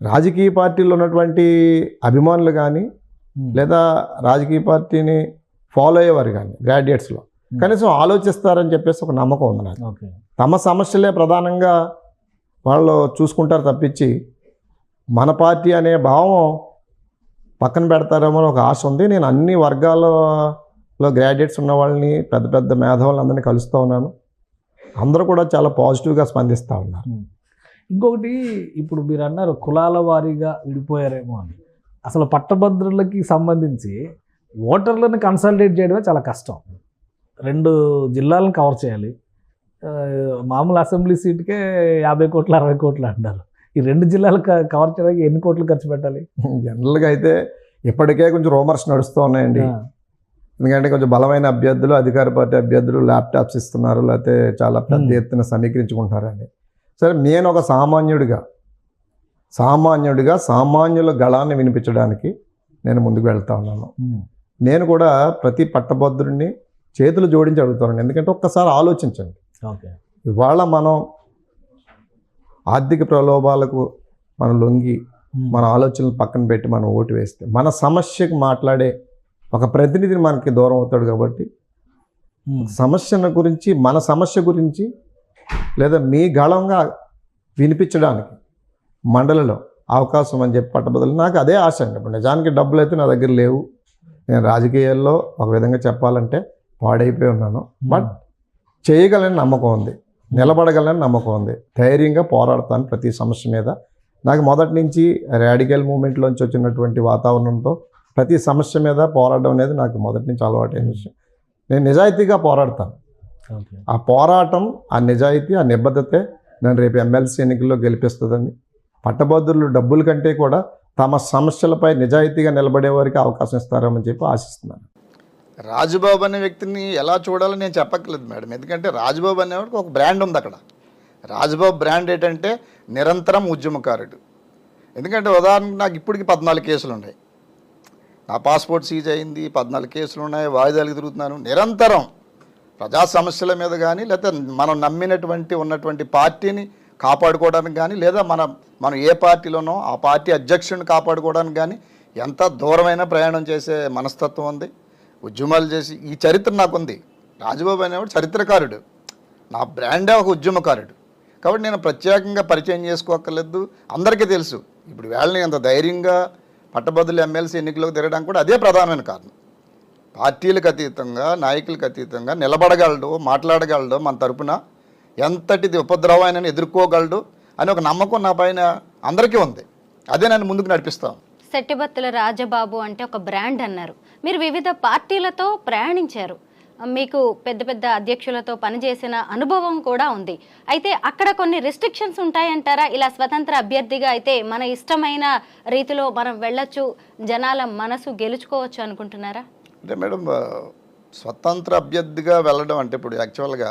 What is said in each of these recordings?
రాజకీయ పార్టీలో ఉన్నటువంటి అభిమానులు కానీ ఉమ్. లేదా రాజకీయ పార్టీని ఫాలో అయ్యేవారు కానీ గ్రాడ్యుయేట్స్లో కనీసం ఆలోచిస్తారని చెప్పేసి ఒక నమ్మకం ఉంది నాకు. తమ సమస్యలే ప్రధానంగా వాళ్ళు చూసుకుంటారు తప్పించి మన పార్టీ అనే భావం పక్కన పెడతారేమో ఒక ఆశ ఉంది. నేను అన్ని వర్గాలలో గ్రాడ్యుయేట్స్ ఉన్న వాళ్ళని పెద్ద పెద్ద మేధావులందరినీ కలుస్తూ ఉన్నాను. అందరూ కూడా చాలా పాజిటివ్గా స్పందిస్తూ ఉన్నారు. ఉమ్. ఇంకొకటి ఇప్పుడు మీరు అన్నారు కులాల వారీగా విడిపోయారేమో అని. అసలు పట్టభద్రులకి సంబంధించి ఓటర్లను కన్సల్టేట్ చేయడమే చాలా కష్టం. రెండు జిల్లాలను కవర్ చేయాలి. మామూలు అసెంబ్లీ సీట్కే యాభై కోట్లు అరవై కోట్లు అంటారు. ఈ రెండు జిల్లాలు కవర్ చేయడానికి ఎన్ని కోట్లు ఖర్చు పెట్టాలి? జనరల్గా అయితే ఇప్పటికే కొంచెం రూమర్స్ నడుస్తూ ఉన్నాయండి. ఎందుకంటే కొంచెం బలమైన అభ్యర్థులు అధికార పార్టీ అభ్యర్థులు ల్యాప్టాప్స్ ఇస్తున్నారు లేకపోతే చాలా పెద్ద. ఎత్తున సమీకరించుకుంటున్నారండి. సరే నేను ఒక సామాన్యుడిగా సామాన్యుడిగా సామాన్యుల గళాన్ని వినిపించడానికి నేను ముందుకు వెళ్తా ఉన్నాను. నేను కూడా ప్రతి పట్టభద్రుడిని చేతులు జోడించి అడుగుతాను ఎందుకంటే ఒక్కసారి ఆలోచించండి. ఓకే. ఇవాళ మనం ఆర్థిక ప్రలోభాలకు మనం లొంగి మన ఆలోచనలు పక్కన పెట్టి మనం ఓటు వేస్తే మన సమస్యకు మాట్లాడే ఒక ప్రతినిధిని మనకి దూరం అవుతాడు కాబట్టి ఉమ్, సమస్యల గురించి మన సమస్య గురించి లేదా మీ గళంగా వినిపించడానికి మండలిలో అవకాశం అని చెప్పి పట్టబదులు నాకు అదే ఆశ అండి. ఇప్పుడు నిజానికి డబ్బులు అయితే నా దగ్గర లేవు. నేను రాజకీయాల్లో ఒక విధంగా చెప్పాలంటే పాడైపోయి ఉన్నాను. బట్ చేయగలని నమ్మకం ఉంది. నిలబడగలని నమ్మకం ఉంది. ధైర్యంగా పోరాడతాను ప్రతి సమస్య మీద. నాకు మొదటి నుంచి రాడికల్ మూమెంట్లోంచి వచ్చినటువంటి వాతావరణంతో ప్రతి సమస్య మీద పోరాడడం అనేది నాకు మొదటి నుంచి అలవాటైన విషయం. నేను నిజాయితీగా పోరాడతాను. ఆ పోరాటం ఆ నిజాయితీ ఆ నిబద్ధతే నన్ను రేపు ఎమ్మెల్సీ ఎన్నికల్లో గెలిపిస్తుందని పట్టభద్రులు డబ్బుల కంటే కూడా తమ సమస్యలపై నిజాయితీగా నిలబడే వారికి అవకాశం ఇస్తారని చెప్పి ఆశిస్తున్నాను. రాజుబాబు అనే వ్యక్తిని ఎలా చూడాలో నేను చెప్పక్కర్లేదు మేడం. ఎందుకంటే రాజుబాబు అనేవాడికి ఒక బ్రాండ్ ఉంది అక్కడ. రాజుబాబు బ్రాండ్ ఏంటంటే నిరంతరం ఉద్యమకారుడు. ఎందుకంటే ఉదాహరణకు నాకు ఇప్పటికి పద్నాలుగు కేసులు ఉన్నాయి. నా పాస్పోర్ట్ సీజ్ అయింది పద్నాలుగు కేసులు ఉన్నాయి వాయిదాలకు తిరుగుతున్నాను. నిరంతరం ప్రజా సమస్యల మీద కానీ లేదా మనం నమ్మినటువంటి ఉన్నటువంటి పార్టీని కాపాడుకోవడానికి కానీ లేదా మన మనం ఏ పార్టీలోనో ఆ పార్టీ అధ్యక్షుడిని కాపాడుకోవడానికి కానీ ఎంత దూరమైన ప్రయాణం చేసే మనస్తత్వం ఉంది. ఉద్యమాలు చేసి ఈ చరిత్ర నాకుంది. రాజబాబు అనేవాడు చరిత్రకారుడు. నా బ్రాండే ఒక ఉద్యమకారుడు. కాబట్టి నేను ప్రత్యేకంగా పరిచయం చేసుకోక్కర్లేదు. అందరికీ తెలుసు. ఇప్పుడు వేళని అంత ధైర్యంగా పట్టభద్రులు ఎమ్మెల్సీ ఎన్నికలకు తిరగడానికి కూడా అదే ప్రధానమైన కారణం. పార్టీలకు అతీతంగా నాయకులకు అతీతంగా నిలబడగలడు మాట్లాడగలడు మన తరపున. ఎంతటిది ఉపద్రవాన్ని ఎదుర్కోగలడు అని ఒక నమ్మకం నా పైన అందరికీ ఉంది. అదే నన్ను ముందుకు నడిపిస్తాం. సెట్టిబత్తుల రాజబాబు అంటే ఒక బ్రాండ్ అన్నారు. మీరు వివిధ పార్టీలతో ప్రయాణించారు. మీకు పెద్ద పెద్ద అధ్యక్షులతో పనిచేసిన అనుభవం కూడా ఉంది. అయితే అక్కడ కొన్ని రిస్ట్రిక్షన్స్ ఉంటాయంటారా? ఇలా స్వతంత్ర అభ్యర్థిగా అయితే మన ఇష్టమైన రీతిలో మనం వెళ్ళొచ్చు జనాల మనసు గెలుచుకోవచ్చు అనుకుంటున్నారా? అంటే మేడం స్వతంత్ర అభ్యర్థిగా వెళ్ళడం అంటే ఇప్పుడు యాక్చువల్గా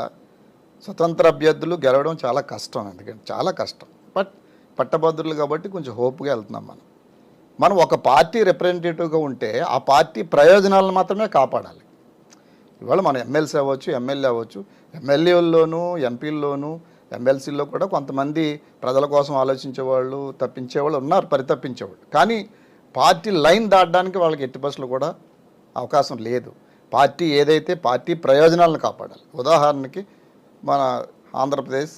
స్వతంత్ర అభ్యర్థులు గెలవడం చాలా కష్టం ఎందుకంటే చాలా కష్టం. బట్ పట్టభద్రులు కాబట్టి కొంచెం హోప్గా వెళ్తున్నాం మనం. మనం ఒక పార్టీ రిప్రజెంటేటివ్గా ఉంటే ఆ పార్టీ ప్రయోజనాలను మాత్రమే కాపాడాలి. ఇవాళ మనం ఎమ్మెల్సీ అవ్వచ్చు ఎమ్మెల్యే అవ్వచ్చు ఎమ్మెల్యేల్లోనూ ఎంపీల్లోనూ ఎమ్మెల్సీల్లో కూడా కొంతమంది ప్రజల కోసం ఆలోచించేవాళ్ళు తప్పించేవాళ్ళు ఉన్నారు పరితప్పించేవాళ్ళు కానీ పార్టీ లైన్ దాటడానికి వాళ్ళకి ఎట్టి బస్సులు కూడా అవకాశం లేదు. పార్టీ ఏదైతే పార్టీ ప్రయోజనాలను కాపాడాలి. ఉదాహరణకి మన ఆంధ్రప్రదేశ్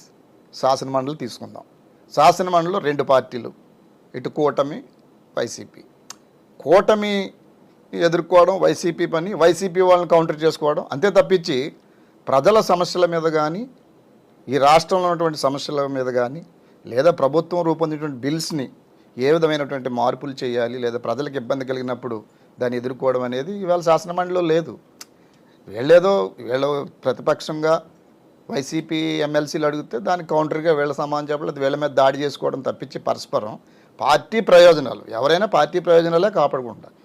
శాసనమండలి తీసుకుందాం. శాసనమండలిలో రెండు పార్టీలు. ఇటు కూటమి వైసీపీ. కూటమి ఎదుర్కోవడం వైసీపీ పని వైసీపీ వాళ్ళని కౌంటర్ చేసుకోవడం అంతే తప్పించి ప్రజల సమస్యల మీద కానీ ఈ రాష్ట్రంలో ఉన్నటువంటి సమస్యల మీద కానీ లేదా ప్రభుత్వం రూపొందించినటువంటి బిల్స్ని ఏ విధమైనటువంటి మార్పులు చేయాలి లేదా ప్రజలకు ఇబ్బంది కలిగినప్పుడు దాన్ని ఎదుర్కోవడం అనేది ఇవాళ శాసనమండలిలో లేదు. వీళ్ళేదో వీళ్ళ ప్రతిపక్షంగా వైసీపీ ఎమ్మెల్సీలు అడిగితే దాని కౌంటర్గా వీళ్ళ సమానం చెప్పలేదు వీళ్ళ మీద దాడి చేసుకోవడం తప్పించి పరస్పరం పార్టీ ప్రయోజనాలు. ఎవరైనా పార్టీ ప్రయోజనాలే కాపాడుకుంటారు.